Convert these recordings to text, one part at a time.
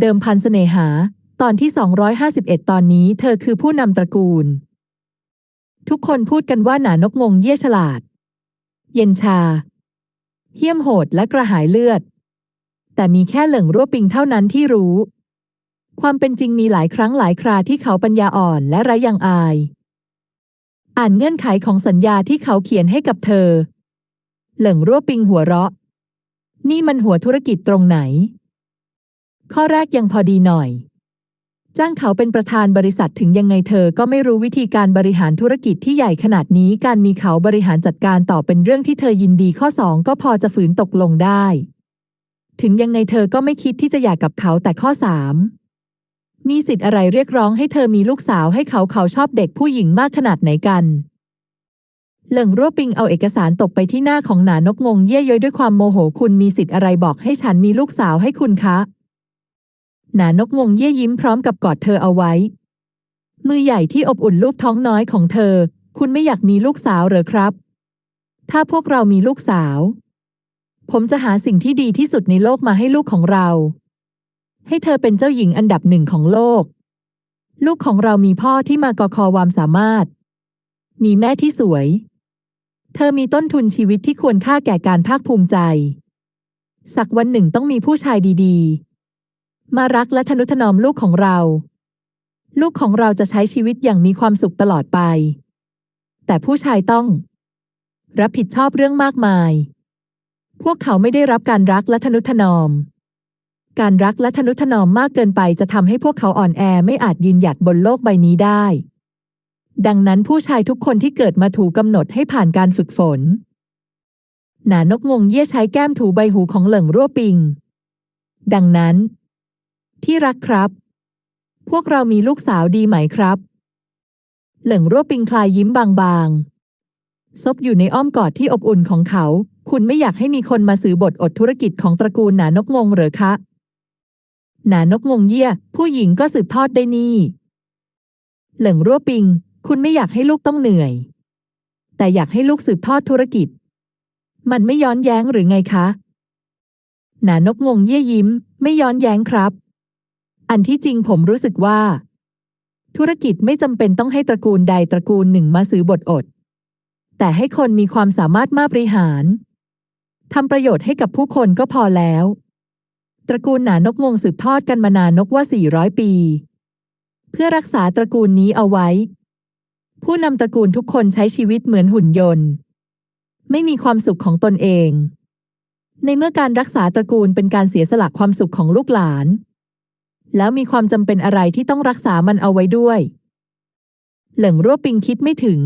เดิมพันเสน่หา ตอนที่ 251 ตอนนี้เธอคือผู้นำตระกูล ทุกคนพูดกันว่าหนานกงงเยี่ยฉลาด เย็นชา เหี้ยมโหดและกระหายเลือด แต่มีแค่เหลิงรั่วปิงเท่านั้นที่รู้ ความเป็นจริงมีหลายครั้งหลายคราที่เขาปัญญาอ่อนและไร้ยังอาย อ่านเงื่อนไขของสัญญาที่เขาเขียนให้กับเธอ เหลิงรั่วปิงหัวเราะ นี่มันหัวธุรกิจตรงไหน ข้อแรกยังพอดีหน่อย จ้างเขาเป็นประธานบริษัทถึงยังไงเธอก็ไม่รู้วิธีการบริหารธุรกิจที่ใหญ่ขนาดนี้การมีเขาบริหารจัดการต่อเป็นเรื่องที่เธอยินดีข้อสองก็พอจะฝืนตกลงได้ ถึงยังไงเธอก็ไม่คิดที่จะหย่ากับเขาแต่ข้อสามมีสิทธิ์อะไรเรียกร้องให้เธอมีลูกสาวให้เขาเขาชอบเด็กผู้หญิงมากขนาดไหนกันเหลิงรั่วปิงเอาเอกสารตกไปที่หน้าของหนานกงงเย่ยย้อยด้วยความโมโหคุณมีสิทธิ์อะไรบอกให้ฉันมีลูกสาวให้คุณคะ หนานกงงเย่ยยิ้มพร้อมกับกอดเธอเอาไว้ มือใหญ่ที่อบอุ่นลูกท้องน้อยของเธอ คุณไม่อยากมีลูกสาวเหรอครับ ถ้าพวกเรามีลูกสาว ผมจะหาสิ่งที่ดีที่สุดในโลกมาให้ลูกของเรา ให้เธอเป็นเจ้าหญิงอันดับหนึ่งของโลก ลูกของเรามีพ่อที่มากอคอความสามารถ มีแม่ที่สวย เธอมีต้นทุนชีวิตที่ควรค่าแก่การภาคภูมิใจ สักวันหนึ่งต้องมีผู้ชายดี ๆ มารักและทนุถนอมลูกของเรา ลูกของเราจะใช้ชีวิตอย่างมีความสุขตลอดไป แต่ผู้ชายต้อง รับผิดชอบเรื่องมากมาย พวกเขาไม่ได้รับการรักและทนุถนอม การรักและทนุถนอมมากเกินไปจะทำให้พวกเขาอ่อนแอไม่อาจยืนหยัดบนโลกใบนี้ได้ ดังนั้นผู้ชายทุกคนที่เกิดมาถูกกำหนดให้ผ่านการฝึกฝน หนานกงงเย่ใช้แก้มถูใบหูของเหลิงรั่วปิง ดังนั้น ที่รักครับ พวกเรามีลูกสาวดีไหมครับ เหลิงรั่วปิงคลายยิ้มบางๆ ซบอยู่ในอ้อมกอดที่อบอุ่นของเขา คุณไม่อยากให้มีคนมาซื้อบทอดธุรกิจของตระกูลหนานกงงเหรอคะ หนานกงงเยี่ย ผู้หญิงก็สืบทอดได้นี่ เหลิงรั่วปิง คุณไม่อยากให้ลูกต้องเหนื่อย แต่อยากให้ลูกสืบทอดธุรกิจ มันไม่ย้อนแย้งหรือไงคะ หนานกงงเยี่ยยิ้ม ไม่ย้อนแย้งครับ อันที่จริงผมรู้สึกว่า ธุรกิจไม่จำเป็นต้องให้ตระกูลใดตระกูลหนึ่งมาซื้อบทอด แต่ให้คนมีความสามารถมาบริหารทำประโยชน์ให้กับผู้คนก็พอแล้ว ตระกูลหนานกงงสืบทอดกันมานานนกว่า 400 ปี เพื่อรักษาตระกูลนี้เอาไว้ ผู้นำตระกูลทุกคนใช้ชีวิตเหมือนหุ่นยนต์ ไม่มีความสุขของตนเอง ในเมื่อการรักษาตระกูลเป็นการเสียสละความสุขของลูกหลาน แล้วมีความจำเป็นอะไรที่ต้องรักษามันเอาไว้ด้วย เหลิงรั่วปิงคิดไม่ถึง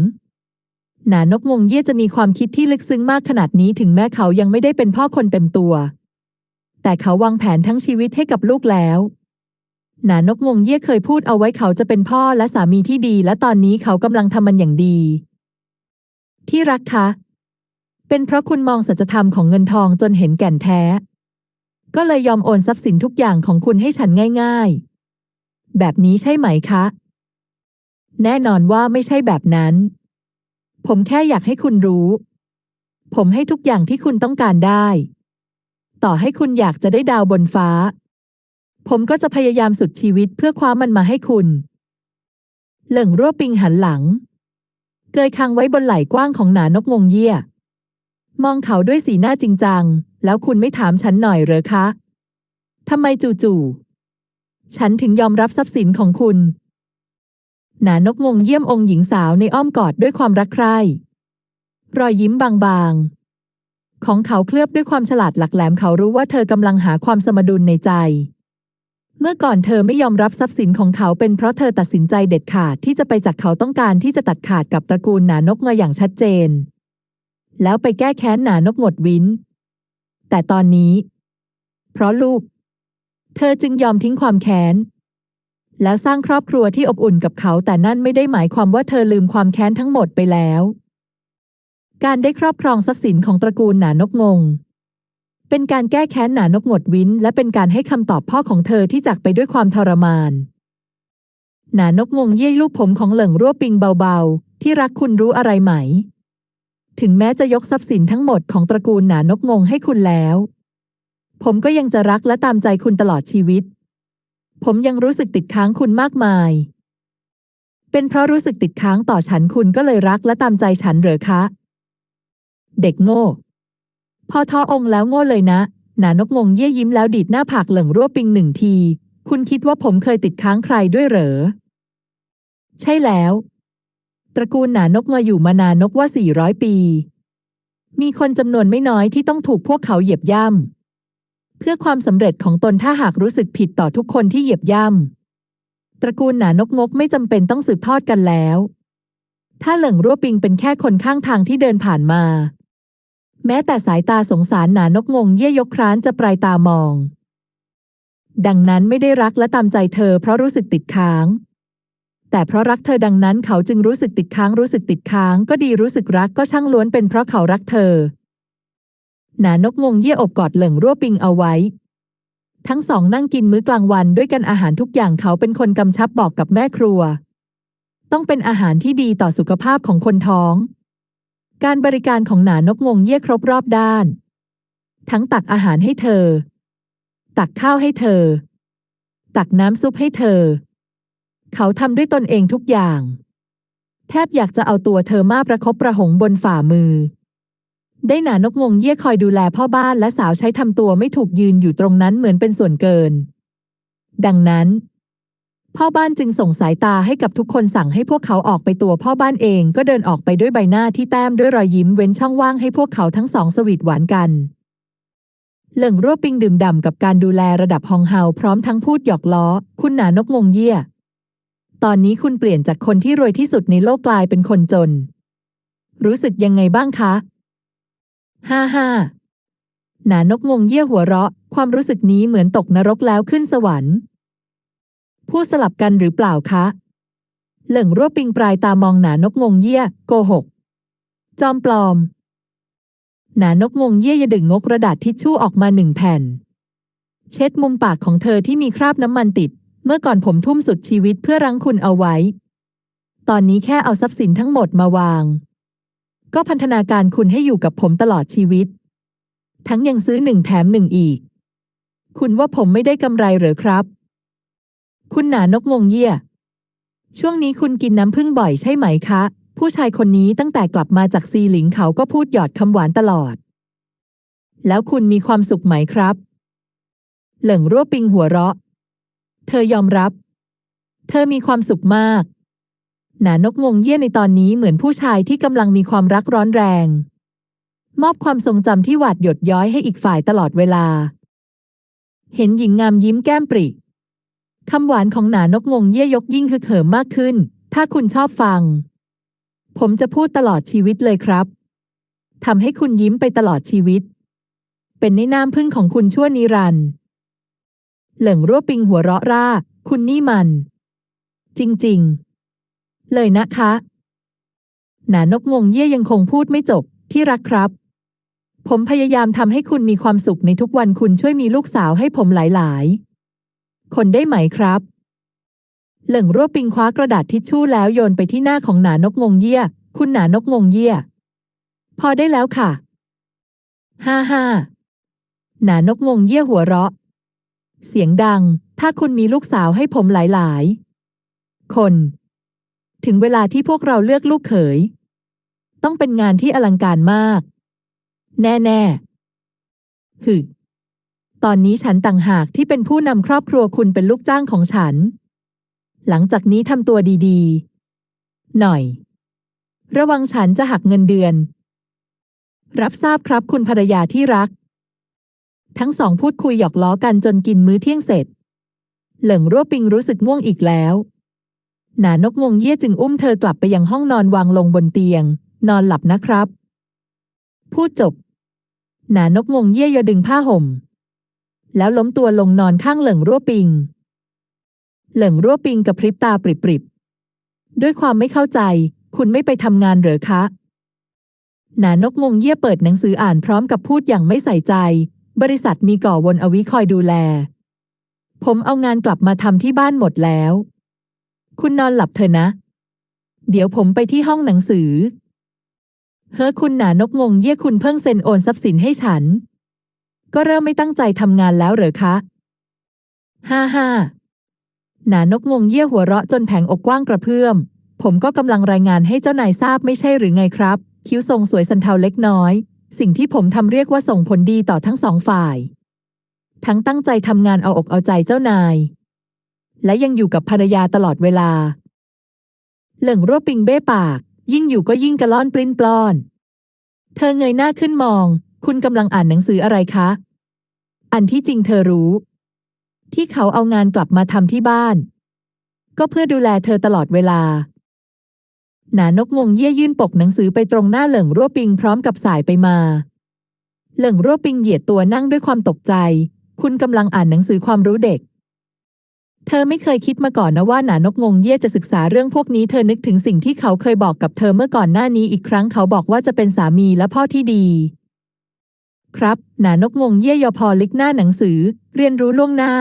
หนานกงงเย่จะมีความคิดที่ลึกซึ้งมากขนาดนี้ถึงแม้เขายังไม่ได้เป็นพ่อคนเต็มตัว แต่เขาวางแผนทั้งชีวิตให้กับลูกแล้วหนานกงงเย่เคยพูดเอาไว้เขาจะเป็นพ่อและสามีที่ดี และตอนนี้เขากำลังทำมันอย่างดี ที่รักคะ เป็นเพราะคุณมองสัจธรรมของเงินทองจนเห็นแก่นแท้ ก็เลยยอมโอนทรัพย์สินทุกอย่างของคุณให้ฉันง่าย ๆ แบบนี้ใช่ไหมคะ แน่นอนว่าไม่ใช่แบบนั้น ผมแค่อยากให้คุณรู้ ผมให้ทุกอย่างที่คุณต้องการได้ ต่อให้คุณอยากจะได้ดาวบนฟ้า ผมก็จะพยายามสุดชีวิตเพื่อคว้ามันมาให้คุณ เหลิงรั่วปิงหันหลัง เกยคางไว้บนไหล่กว้างของหนานกงงเยี่ย มองเขาด้วยสีหน้าจริงจังแล้วคุณไม่ถามฉันหน่อยเหรอคะทำไมจู่ๆฉันถึงยอมรับทรัพย์สินของคุณ หนานกงงเยี่ยมองค์หญิงสาวในอ้อมกอดด้วยความรักใคร่ รอยยิ้มบางๆ ของเขาเคลือบด้วยความฉลาดหลักแหลมเขารู้ว่าเธอกำลังหาความสมดุลในใจ เมื่อก่อนเธอไม่ยอมรับทรัพย์สินของเขาเป็นเพราะเธอตัดสินใจเด็ดขาดที่จะไปจากเขาต้องการที่จะตัดขาดกับตระกูลหนานกมาอย่างชัดเจน แล้วไปแก้แค้นหนานกหมดวิน แต่ตอนนี้ เพราะลูก เธอจึงยอมทิ้งความแค้น แล้วสร้างครอบครัวที่อบอุ่นกับเขาแต่นั่นไม่ได้หมายความว่าเธอลืมความแค้นทั้งหมดไปแล้ว การได้ครอบครองทรัพย์สินของตระกูลหนานกงง เป็นการแก้แค้นหนานกหมดวินและเป็นการให้คำตอบพ่อของเธอที่จากไปด้วยความทรมานหนานกงงเย่ยลูกผมของเหลิงรั่วปิงเบาๆ ที่รักคุณรู้อะไรไหม ถึงแม้จะยกทรัพย์สินทั้งหมดของตระกูลหนานกงงให้คุณแล้ว ผมก็ยังจะรักและตามใจคุณตลอดชีวิต ผมยังรู้สึกติดค้างคุณมากมาย เป็นเพราะรู้สึกติดค้างต่อฉันคุณก็เลยรักและตามใจฉันเหรอคะ เด็กโง่ พอทอองแล้วโง่เลยนะหนานกงงเย่ยยิ้มแล้วดีดหน้าผากเหลิงรั่วปิงหนึ่งที คุณคิดว่าผมเคยติดค้างใครด้วยเหรอ ใช่แล้ว ตระกูลหนานกมาอยู่มานานนกว่า 400 ปี มีคนจำนวนไม่น้อยที่ต้องถูกพวกเขาเหยียบย่ำเพื่อความสำเร็จของตนถ้าหากรู้สึกผิดต่อทุกคนที่เหยียบย่ำตระกูลหนานกงกไม่จำเป็นต้องสืบทอดกันแล้ว ถ้าเหลิงรั่วปิงเป็นแค่คนข้างทางที่เดินผ่านมา แม้แต่สายตาสงสารหนานกงงเย่ยยกคร้านจะปลายตามอง ดังนั้นไม่ได้รักและตามใจเธอเพราะรู้สึกติดค้าง แต่เพราะรักเธอดังนั้นเขาจึงรู้สึกติดค้างรู้สึกติดค้างก็ดีรู้สึกรักก็ช่างล้วนเป็นเพราะเขารักเธอ หนานกงงเยี่ยอบกอดเหลิงรั่วปิงเอาไว้ ทั้งสองนั่งกินมื้อกลางวันด้วยกันอาหารทุกอย่างเขาเป็นคนกำชับบอกกับแม่ครัว ต้องเป็นอาหารที่ดีต่อสุขภาพของคนท้อง การบริการของหนานกงงเยี่ยครบรอบด้าน ทั้งตักอาหารให้เธอ ตักข้าวให้เธอ ตักน้ำซุปให้เธอ เขาทำด้วยตนเองทุกอย่าง แทบอยากจะเอาตัวเธอมาประคบประหงบนฝ่ามือ ได้หนานกงงเย่ยคอยดูแลพ่อบ้านและสาวใช้ทำตัวไม่ถูกยืนอยู่ตรงนั้นเหมือนเป็นส่วนเกิน ดังนั้น พ่อบ้านจึงส่งสายตาให้กับทุกคนสั่งให้พวกเขาออกไปตัวพ่อบ้านเองก็เดินออกไปด้วยใบหน้าที่แต้มด้วยรอยยิ้มเว้นช่องว่างให้พวกเขาทั้งสองสวีทหวานกันเหลิงรั่วปิงดื่มด่ำกับการดูแลระดับฮองเฮาพร้อมทั้งพูดหยอกล้อ คุณหนานกงงเยี่ย ตอนนี้คุณเปลี่ยนจากคนที่รวยที่สุดในโลกกลายเป็นคนจน รู้สึกยังไงบ้างคะฮ่าฮ่าหนานกงงเยี่ยหัวเราะ ความรู้สึกนี้เหมือนตกนรกแล้วขึ้นสวรรค์พูดสลับกันหรือเปล่าคะ เหลิงรั่วปิงปลายตามองหนานกงงเยี่ยโกหก จอมปลอม หนานกงงเยี่ยยดึงงกกระดาษทิชชู่ออกมาหนึ่งแผ่น เช็ดมุมปากของเธอที่มีคราบน้ำมันติด เมื่อก่อนผมทุ่มสุดชีวิตเพื่อรั้งคุณเอาไว้ ตอนนี้แค่เอาทรัพย์สินทั้งหมดมาวาง ก็พันธนาการคุณให้อยู่กับผมตลอดชีวิต ทั้งยังซื้อหนึ่งแถมหนึ่งอีก คุณว่าผมไม่ได้กำไรหรือครับ คุณหนานกงงเยี่ย ช่วงนี้คุณกินน้ำผึ้งบ่อยใช่ไหมคะ ผู้ชายคนนี้ตั้งแต่กลับมาจากซีหลิงเขาก็พูดหยอดคำหวานตลอด แล้วคุณมีความสุขไหมครับ เหลิงรั่วปิงหัวเราะ เธอยอมรับ เธอมีความสุขมาก หนานกงงเยี่ยในตอนนี้เหมือนผู้ชายที่กำลังมีความรักร้อนแรง มอบความทรงจำที่หวาดหยดย้อยให้อีกฝ่ายตลอดเวลา เห็นหญิงงามยิ้มแก้มปริคำหวานของหนานกงงเยี่ยยกยิ่งคือเขิมมากขึ้น ถ้าคุณชอบฟัง ผมจะพูดตลอดชีวิตเลยครับทำให้คุณยิ้มไปตลอดชีวิต เป็นในน้ำพึ่งของคุณชั่วนิรันดร์ เหลิงรั่วปิงหัวเราะร่า คุณนี่มัน จริง ๆ เลยนะคะ หนานกงงเยี่ยยังคงพูดไม่จบ ที่รักครับ ผมพยายามทำให้คุณมีความสุขในทุกวันคุณช่วยมีลูกสาวให้ผมหลาย ๆ คนได้ไหมครับ เหลิงรั่วปิงคว้ากระดาษทิชชู่แล้วโยนไปที่หน้าของหนานกงงเยี่ย คุณหนานกงงเยี่ย พอได้แล้วค่ะ ฮ่าฮ่าหนานกงงเยี่ยหัวเราะ เสียงดัง ถ้าคุณมีลูกสาวให้ผมหลายๆ คน ถึงเวลาที่พวกเราเลือกลูกเขย ต้องเป็นงานที่อลังการมาก แน่ๆหึตอนนี้ฉันต่างหากที่เป็นผู้นำครอบครัวคุณเป็นลูกจ้างของฉัน หลังจากนี้ทำตัวดีๆ หน่อย ระวังฉันจะหักเงินเดือน รับทราบครับคุณภรรยาที่รัก ทั้งสองพูดคุยหยอกล้อกันจนกินมื้อเที่ยงเสร็จ เหลิงรั่วปิงรู้สึกง่วงอีกแล้ว หนานกงงเยี่ยจึงอุ้มเธอกลับไปยังห้องนอนวางลงบนเตียง นอนหลับนะครับ พูดจบ หนานกงงเยี่ยยดึงผ้าห่ม แล้วล้มตัวลงนอนข้างเหลิงรั่วปิง เหลิงรั่วปิงกับพริบตาปริบๆ ด้วยความไม่เข้าใจ คุณไม่ไปทำงานเหรอคะหนานกงงเยี่ยเปิดหนังสืออ่านพร้อมกับพูดอย่างไม่ใส่ใจ บริษัทมีก่อวนอวิคอยดูแล ผมเอางานกลับมาทำที่บ้านหมดแล้ว คุณนอนหลับเถอะนะ เดี๋ยวผมไปที่ห้องหนังสือ เฮ้อคุณหนานกงงเยี่ยคุณเพิ่งเซ็นโอนทรัพย์สินให้ฉัน ก็เริ่มไม่ตั้งใจทำงานแล้วเหรอคะฮ่าฮ่าหนานกงงเยี่ยหัวเราะจนแผงอกกว้างกระเพื่อม ผมก็กำลังรายงานให้เจ้านายทราบไม่ใช่หรือไงครับ คิ้วทรงสวยสันเทาเล็กน้อย สิ่งที่ผมทำเรียกว่าส่งผลดีต่อทั้งสองฝ่าย ทั้งตั้งใจทำงานเอาอกเอาใจเจ้านาย และยังอยู่กับภรรยาตลอดเวลา เหลิงรวปิงเบ้ปาก ยิ่งอยู่ก็ยิ่งกระล่อนปลิ้นปลอน เธอเงยหน้าขึ้นมอง คุณกำลังอ่านหนังสืออะไรคะ อันที่จริงเธอรู้ ที่เขาเอางานกลับมาทำที่บ้าน ก็เพื่อดูแลเธอตลอดเวลา หนานกงงเยี่ยยื่นปกหนังสือไปตรงหน้าเหลิงรั่วปิงพร้อมกับสายไปมา เหลิงรั่วปิงเหยียดตัวนั่งด้วยความตกใจ คุณกำลังอ่านหนังสือความรู้เด็ก เธอไม่เคยคิดมาก่อนนะว่าหนานกงงเยี่ยจะศึกษาเรื่องพวกนี้เธอนึกถึงสิ่งที่เขาเคยบอกกับเธอเมื่อก่อนหน้านี้อีกครั้งเขาบอกว่าจะเป็นสามีและพ่อที่ดี ครับหนานกงงเยี่ยยอพอลิกหน้าหนังสือ เรียนรู้ล่วงหน้า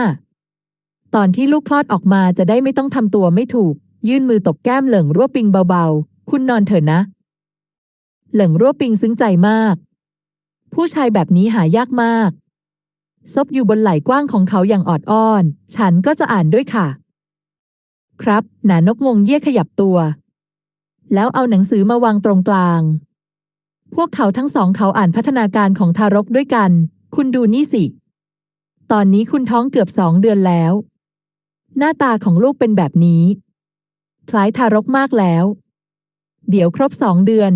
ตอนที่ลูกคลอดออกมาจะได้ไม่ต้องทำตัวไม่ถูก ยื่นมือตบแก้มเหลิงรั่วปิงเบาๆ คุณนอนเถอะนะ เหลิงรั่วปิงซึ้งใจมาก ผู้ชายแบบนี้หายากมาก ซบอยู่บนไหล่กว้างของเขาอย่างออดอ้อน ฉันก็จะอ่านด้วยค่ะ ครับ หนานกงงเยี่ยขยับตัว แล้วเอาหนังสือมาวางตรงกลาง พวกเขาทั้งสองเขาอ่านพัฒนาการของทารกด้วยกัน คุณดูนี่สิ ตอนนี้คุณท้องเกือบสองเดือนแล้ว หน้าตาของลูกเป็นแบบนี้ คล้ายทารกมากแล้ว เดี๋ยวครบสองเดือน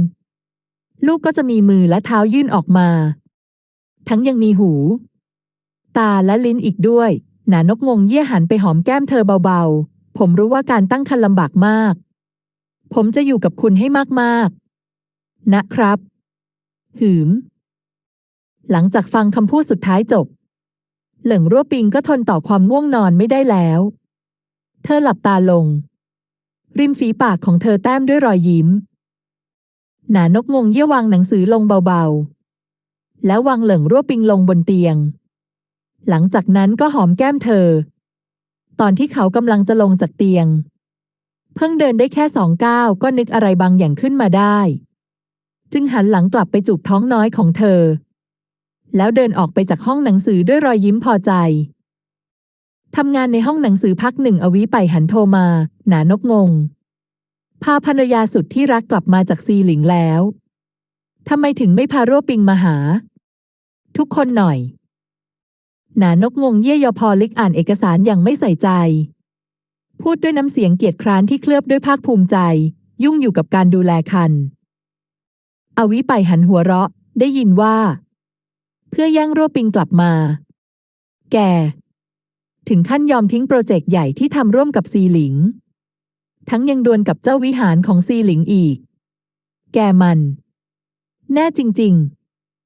ลูกก็จะมีมือและเท้ายื่นออกมา ทั้งยังมีหู ตาและลิ้นอีกด้วย หนานกงงเยี่ยหันไปหอมแก้มเธอเบาๆ ผมรู้ว่าการตั้งครรภ์ลำบากมาก ผมจะอยู่กับคุณให้มากๆ นะครับ หืม หลังจากฟังคำพูดสุดท้ายจบ เหลิงรั่วปิงก็ทนต่อความง่วงนอนไม่ได้แล้ว เธอหลับตาลง ริมฝีปากของเธอแต้มด้วยรอยยิ้ม หนานกงงเยี่ยวางหนังสือลงเบาๆ แล้ววางเหลิงรั่วปิงลงบนเตียง หลังจากนั้นก็หอมแก้มเธอ ตอนที่เขากำลังจะลงจากเตียง เพิ่งเดินได้แค่สองก้าวก็นึกอะไรบางอย่างขึ้นมาได้ จึงหันหลังกลับไปจูบท้องน้อยของเธอ แล้วเดินออกไปจากห้องหนังสือด้วยรอยยิ้มพอใจ ทำงานในห้องหนังสือพักหนึ่งอวิไปหันโทรมา หนานกงง พาภรรยาสุดที่รักกลับมาจากซีหลิงแล้วทำไมถึงไม่พารั่วปิงมาหา ทุกคนหน่อย หนานกงงเย่ยอพอลิกอ่านเอกสารอย่างไม่ใส่ใจ พูดด้วยน้ำเสียงเกียจคร้านที่เคลือบด้วยภาคภูมิใจ ยุ่งอยู่กับการดูแลคัน อวิไปหันหัวเราะ ได้ยินว่า เพื่อย่างรั่วปิงกลับมา แก ถึงขั้นยอมทิ้งโปรเจกต์ใหญ่ที่ทำร่วมกับซีหลิง ทั้งยังดวลกับเจ้าวิหารของซีหลิงอีก แกมัน แน่จริง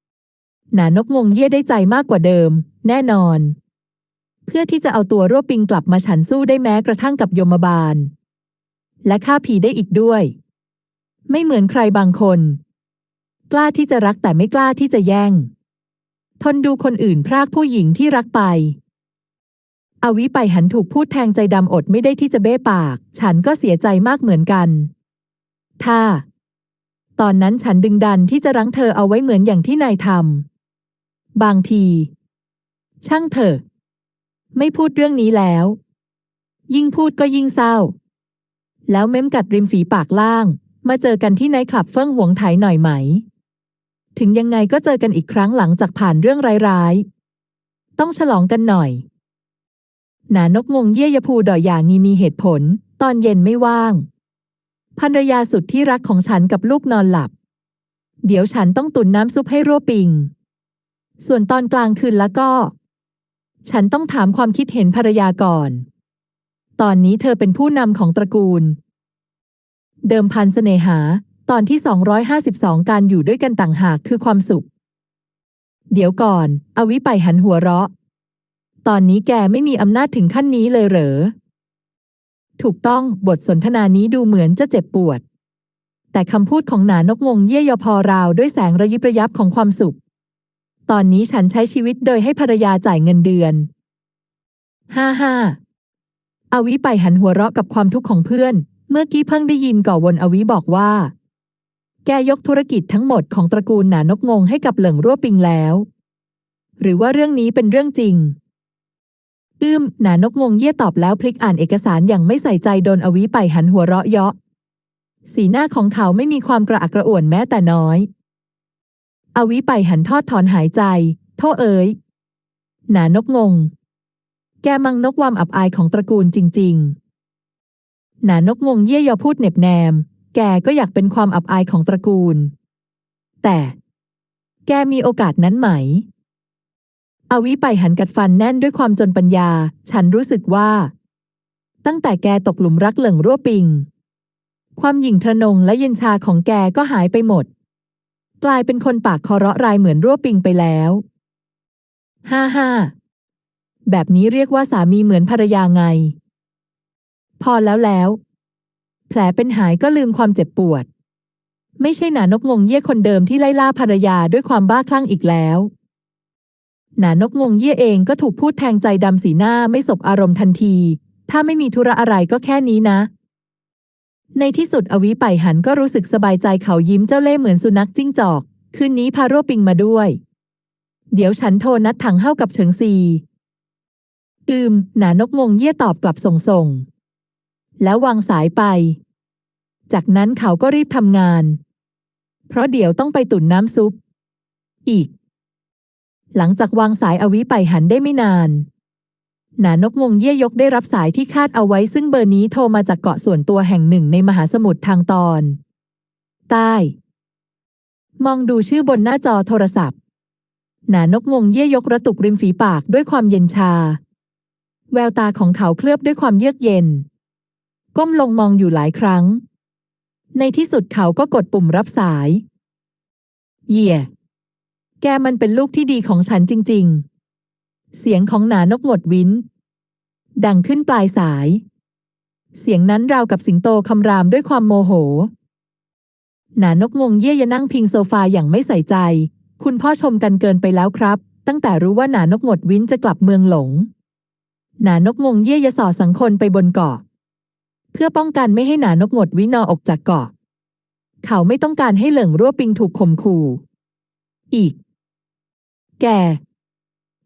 ๆ หนานกงงเย่ได้ใจมากกว่าเดิม แน่นอน เพื่อที่จะเอาตัวรั่วปิงกลับมาฉันสู้ได้แม้กระทั่งกับยมบาล และฆ่าผีได้อีกด้วย ไม่เหมือนใครบางคน กล้าที่จะรักแต่ไม่กล้าที่จะแย่ง ทนดูคนอื่นพรากผู้หญิงที่รักไป อวิไปหันถูกพูดแทงใจดำอดไม่ได้ที่จะเบ้ปาก ฉันก็เสียใจมากเหมือนกัน ถ้า ตอนนั้นฉันดึงดันที่จะรั้งเธอเอาไว้เหมือนอย่างที่นายทำบางที ช่างเถอะ ไม่พูดเรื่องนี้แล้ว ยิ่งพูดก็ยิ่งเศร้า แล้วเม้มกัดริมฝีปากล่าง มาเจอกันที่ไนท์คลับเฟิ่งหวงไถหน่อยไหม ถึงยังไงก็เจอกันอีกครั้งหลังจากผ่านเรื่องร้ายๆ ต้องฉลองกันหน่อย หนานกงงเยี่ยยภูดอยอย่างงีมีเหตุผล ตอนเย็นไม่ว่างภรรยาสุดที่รักของฉันกับลูกนอนหลับ เดี๋ยวฉันต้องตุนน้ำซุปให้รั่วปิง ส่วนตอนกลางคืนแล้วก็ ฉันต้องถามความคิดเห็นภรรยาก่อน ตอนนี้เธอเป็นผู้นำของตระกูล เดิมพันเสน่หา ตอนที่ 252 การอยู่ด้วยกันต่างหากคือความสุข เดี๋ยวก่อน อวิไปหันหัวเราะ ตอนนี้แกไม่มีอำนาจถึงขั้นนี้เลยเหรอ ถูกต้องบทสนทนานี้ดูเหมือนจะเจ็บปวด แต่คำพูดของหนานกงงเยี่ยยอพอราวด้วยแสงระยิบระยับของความสุข ตอนนี้ฉันใช้ชีวิตโดยให้ภรรยาจ่ายเงินเดือน ห้าห้าอวิไปหันหัวเราะกับความทุกข์ของเพื่อน เมื่อกี้เพิ่งได้ยินก่อวนอวิบอกว่า แกยกธุรกิจทั้งหมดของตระกูลหนานกงงให้กับเหลิงรั่วปิงแล้ว หรือว่าเรื่องนี้เป็นเรื่องจริง อืมหนานกงงเยี่ยตอบแล้วพลิกอ่านเอกสารอย่างไม่ใส่ใจโดนอวิไปหันหัวเราะเยาะ สีหน้าของเขาไม่มีความกระอักกระอ่วนแม้แต่น้อย อวิไปหันทอดถอนหายใจ โทษเอ๋ยหนานกงง แกมังนกวามอับอายของตระกูลจริง ๆ หนานกงงเยี่ยยอพูดเหน็บแนม แกก็อยากเป็นความอับอายของตระกูล แต่ แกมีโอกาสนั้นไหม อวิไปหันกัดฟันแน่นด้วยความจนปัญญา ฉันรู้สึกว่า ตั้งแต่แกตกหลุมรักเหลิงรั่วปิง ความหยิ่งทะนงและเย็นชาของแกก็หายไปหมด กลายเป็นคนปากคอเราะรายเหมือนรั่วปิงไปแล้วห้าห้าแบบนี้เรียกว่าสามีเหมือนภรรยาไง พอแล้วแล้ว แผลเป็นหายก็ลืมความเจ็บปวด ไม่ใช่หนานกงงเยี่ยคนเดิมที่ไล่ล่าภรรยาด้วยความบ้าคลั่งอีกแล้ว หนานกงงเยี่ยเองก็ถูกพูดแทงใจดำสีหน้าไม่สบอารมณ์ทันที ถ้าไม่มีธุระอะไรก็แค่นี้นะ ในที่สุดอวิไปหันก็รู้สึกสบายใจเขายิ้มเจ้าเล่ห์เหมือนสุนัขจิ้งจอก คืนนี้พาโรปิงมาด้วย เดี๋ยวฉันโทรนัดถังเข้ากับเฉิงซีอืม หนานกงงเยี่ยตอบกลับส่งส่ง แล้ววางสายไป จากนั้นเขาก็รีบทำงาน เพราะเดี๋ยวต้องไปตุ๋นน้ำซุป อีก หลังจากวางสายอวิไปหันได้ไม่นาน หนานกงงเยี่ยยกได้รับสายที่คาดเอาไว้ซึ่งเบอร์นี้โทรมาจากเกาะส่วนตัวแห่งหนึ่งในมหาสมุทรทางตอน ใต้ มองดูชื่อบนหน้าจอโทรศัพท์ หนานกงงเยี่ยยกระตุกริมฝีปากด้วยความเย็นชา แววตาของเขาเคลือบด้วยความเยือกเย็น ก้มลงมองอยู่หลายครั้ง ในที่สุดเขาก็กดปุ่มรับสาย เยี่ย แกมันเป็นลูกที่ดีของฉันจริง ๆ เสียงของหนานกหงดวินดังขึ้นปลายสาย เสียงนั้นราวกับสิงโตคำรามด้วยความโมโห หนานกงงเยี่ยยนั่งพิงโซฟาอย่างไม่ใส่ใจ คุณพ่อชมกันเกินไปแล้วครับ ตั้งแต่รู้ว่าหนานกหงดวินจะกลับเมืองหลง หนานกงงเยี่ยยสอสังคนไปบนเกาะ เพื่อป้องกันไม่ให้หนานกหงดวินอออกจากเกาะ เขาไม่ต้องการให้เหลิงรั่วปิงถูกข่มขู่ อีก แก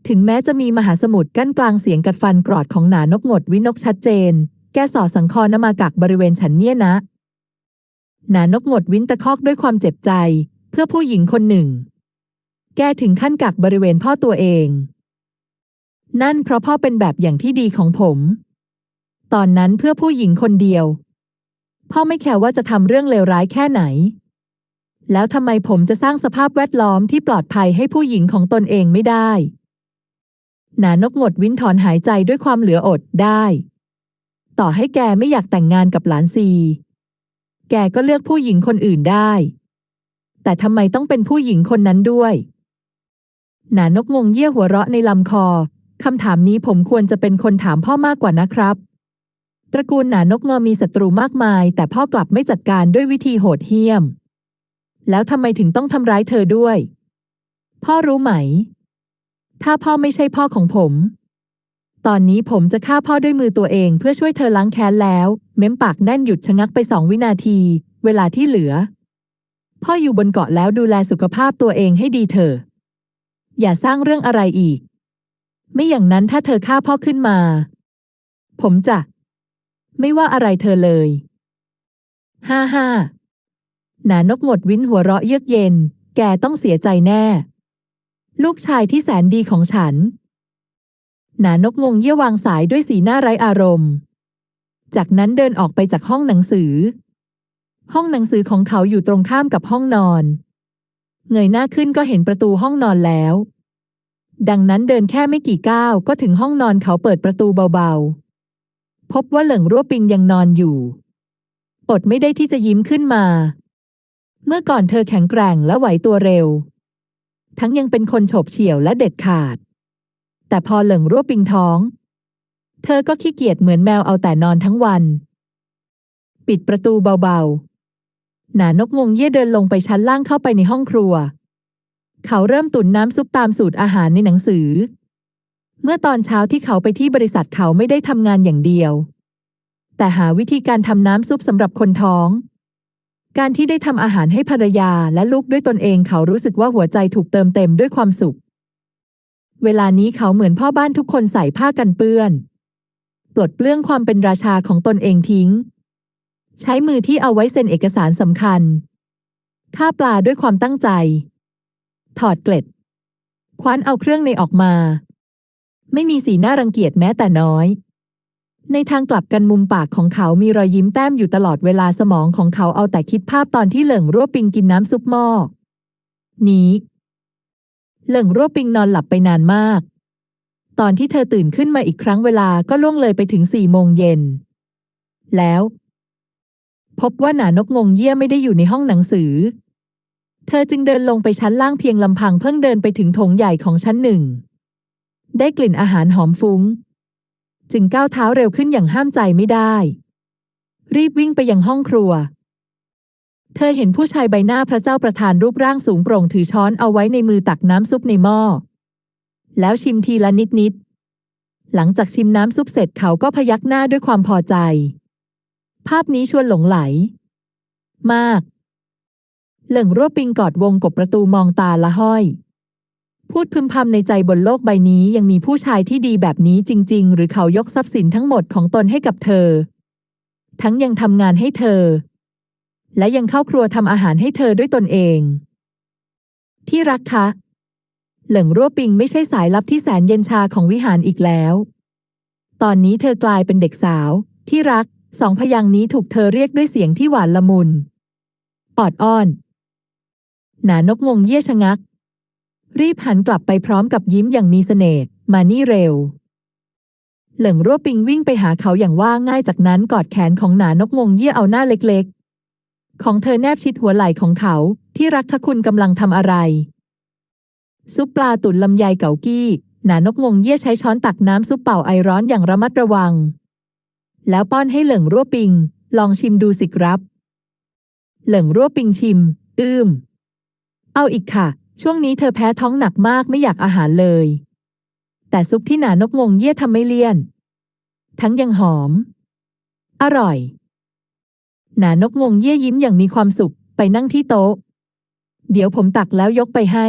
ถึงแม้จะมีมหาสมุทรกั้นกลางเสียงกัดฟันกรอดของหนานกหงดวินกชัดเจน แกสอดสังคอนมากักบริเวณฉันเนี่ยนะ หนานกหงดวินตะคอกด้วยความเจ็บใจ เพื่อผู้หญิงคนหนึ่ง แกถึงขั้นกักบริเวณพ่อตัวเอง นั่นเพราะพ่อเป็นแบบอย่างที่ดีของผม ตอนนั้นเพื่อผู้หญิงคนเดียว พ่อไม่แคร์ว่าจะทำเรื่องเลวร้ายแค่ไหน แล้วทำไมผมจะสร้างสภาพแวดล้อมที่ปลอดภัยให้ผู้หญิงของตนเองไม่ได้ หนานกหงดวินถอนหายใจด้วยความเหลืออดได้ ต่อให้แกไม่อยากแต่งงานกับหลานซี แกก็เลือกผู้หญิงคนอื่นได้ แต่ทำไมต้องเป็นผู้หญิงคนนั้นด้วย หนานกงงเยี่ยหัวเราะในลำคอคำถามนี้ผมควรจะเป็นคนถามพ่อมากกว่านะครับ ตระกูลหนานกงอมีศัตรูมากมาย แต่พ่อกลับไม่จัดการด้วยวิธีโหดเหี้ยม แล้วทำไมถึงต้องทำร้ายเธอด้วย พ่อรู้ไหม ถ้าพ่อไม่ใช่พ่อของผม ตอนนี้ผมจะฆ่าพ่อด้วยมือตัวเองเพื่อช่วยเธอล้างแค้นแล้ว เม้มปากแน่นหยุดชะงักไปสองวินาที เวลาที่เหลือ พ่ออยู่บนเกาะแล้วดูแลสุขภาพตัวเองให้ดีเถอะอย่าสร้างเรื่องอะไรอีก ไม่อย่างนั้นถ้าเธอฆ่าพ่อขึ้นมา ผมจะ ไม่ว่าอะไรเธอเลย ห้าห้า หนานกหมดวินหัวเราะเยือกเย็น แกต้องเสียใจแน่ ลูกชายที่แสนดีของฉัน หนานกงงเยี่ยวางสายด้วยสีหน้าไร้อารมณ์ จากนั้นเดินออกไปจากห้องหนังสือ ห้องหนังสือของเขาอยู่ตรงข้ามกับห้องนอน เงยหน้าขึ้นก็เห็นประตูห้องนอนแล้ว ดังนั้นเดินแค่ไม่กี่ก้าวก็ถึงห้องนอนเขาเปิดประตูเบาๆ พบว่าเหลิงรั่วปิงยังนอนอยู่ อดไม่ได้ที่จะยิ้มขึ้นมา เมื่อก่อนเธอแข็งแกร่งและไหวตัวเร็ว ทั้งยังเป็นคนโฉบเฉี่ยวและเด็ดขาด แต่พอเหลิงรั่วปิงท้อง เธอก็ขี้เกียจเหมือนแมวเอาแต่นอนทั้งวัน ปิดประตูเบาๆ หนานกงงเย่เดินลงไปชั้นล่างเข้าไปในห้องครัว เขาเริ่มตุ๋นน้ำซุปตามสูตรอาหารในหนังสือ เมื่อตอนเช้าที่เขาไปที่บริษัทเขาไม่ได้ทำงานอย่างเดียว แต่หาวิธีการทำน้ำซุปสำหรับคนท้อง การที่ได้ทำอาหารให้ภรรยาและลูกด้วยตนเองเขารู้สึกว่าหัวใจถูกเติมเต็มด้วยความสุข เวลานี้เขาเหมือนพ่อบ้านทุกคนใส่ผ้ากันเปื้อน ปลดเปลื้องความเป็นราชาของตนเองทิ้ง ใช้มือที่เอาไว้เซ็นเอกสารสำคัญฆ่าปลาด้วยความตั้งใจ ถอดเกล็ด คว้านเอาเครื่องในออกมา ไม่มีสีหน้ารังเกียจแม้แต่น้อย ในทางกลับกันมุมปากของเขามีรอยยิ้มแต้มอยู่ตลอดเวลาสมองของเขาเอาแต่คิดภาพตอนที่เหลิงรั่วปิงกินน้ำซุปหม้อนี้ เหลิงรั่วปิงนอนหลับไปนานมาก ตอนที่เธอตื่นขึ้นมาอีกครั้งเวลาก็ล่วงเลยไปถึงสี่โมงเย็น แล้ว พบว่าหนานกงงเยี่ยไม่ได้อยู่ในห้องหนังสือ เธอจึงเดินลงไปชั้นล่างเพียงลำพังเพิ่งเดินไปถึงโถงใหญ่ของชั้นหนึ่ง ได้กลิ่นอาหารหอมฟุ้ง จึงก้าวเท้าเร็วขึ้นอย่างห้ามใจไม่ได้ รีบวิ่งไปยังห้องครัว เธอเห็นผู้ชายใบหน้าพระเจ้าประธานรูปร่างสูงโปร่งถือช้อนเอาไว้ในมือตักน้ำซุปในหม้อ แล้วชิมทีละนิดนิดๆหลังจากชิมน้ำซุปเสร็จเขาก็พยักหน้าด้วยความพอใจ ภาพนี้ชวนหลงไหล มาก เหลิงรั่วปิงกอดวงกบประตูมองตาละห้อย พูดพึมพำในใจบนโลกใบนี้ยังมีผู้ชายที่ดีแบบนี้จริง ๆ หรือเขายกทรัพย์สินทั้งหมดของตนให้กับเธอ ทั้งยังทำงานให้เธอ และยังเข้าครัวทำอาหารให้เธอด้วยตนเอง ที่รักคะ เหลิงรั่วปิงไม่ใช่สายลับที่แสนเย็นชาของวิหารอีกแล้ว ตอนนี้เธอกลายเป็นเด็กสาว ที่รัก สองพยางนี้ถูกเธอเรียกด้วยเสียงที่หวานละมุนออดอ้อน หนานกงงเยี่ยชะงัก รีบหันกลับไปพร้อมกับยิ้มอย่างมีเสน่ห์มานี่เร็ว เหลิงรั่วปิงวิ่งไปหาเขาอย่างว่าง่ายจากนั้นกอดแขนของหนานกงงเยี่ยเอาหน้าเล็กๆ ของเธอแนบชิดหัวไหล่ของเขาที่รักคคุณกำลังทำอะไร ซุปปลาตุ๋นลำไยเก๋ากี้ หนานกงงเยี่ยใช้ช้อนตักน้ำซุปเป่าไอร้อนอย่างระมัดระวัง แล้วป้อนให้เหลิงรั่วปิง ลองชิมดูสิครับ เหลิงรั่วปิงชิม อื้ม เอาอีกค่ะ ช่วงนี้เธอแพ้ท้องหนักมากไม่อยากอาหารเลย แต่ซุปที่หนานกงงเยี่ยทำไม่เลี่ยน ทั้งยังหอม อร่อย หนานกงงเยี่ยยิ้มอย่างมีความสุขไปนั่งที่โต๊ะ เดี๋ยวผมตักแล้วยกไปให้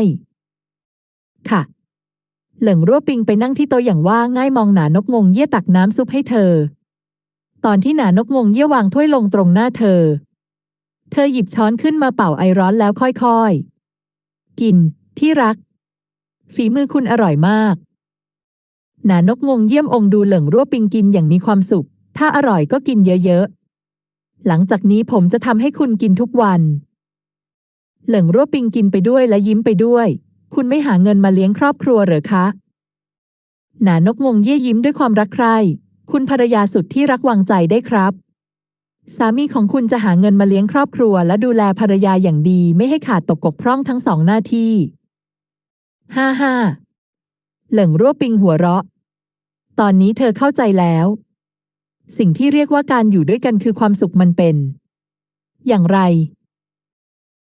ค่ะ เหลิงรั่วปิงไปนั่งที่โต๊ะอย่างว่าง่ายมองหนานกงงเยี่ยตักน้ำซุปให้เธอ ตอนที่หนานกงงเยี่ยวางถ้วยลงตรงหน้าเธอ เธอหยิบช้อนขึ้นมาเป่าไอร้อนแล้วค่อยๆ กิน ที่รัก ฝีมือคุณอร่อยมาก หนานกงงเยี่ยมองดูเหลิงรั่วปิงกินอย่างมีความสุข ถ้าอร่อยก็กินเยอะๆ หลังจากนี้ผมจะทำให้คุณกินทุกวัน เหลิงรั่วปิงกินไปด้วยและยิ้มไปด้วย คุณไม่หาเงินมาเลี้ยงครอบครัวหรอคะ หนานกงงเยี่ยยิ้มด้วยความรักใคร่ คุณภรรยาสุดที่รักวางใจได้ครับ สามีของคุณจะหาเงินมาเลี้ยงครอบครัว และดูแลภรรยาอย่างดีไม่ให้ขาดตกกบพร่องทั้งสองหน้าที่ห้าห้าเหลิงรั่วปิงหัวเราะ ตอนนี้เธอเข้าใจแล้ว สิ่งที่เรียกว่าการอยู่ด้วยกันคือความสุขมันเป็น อย่างไร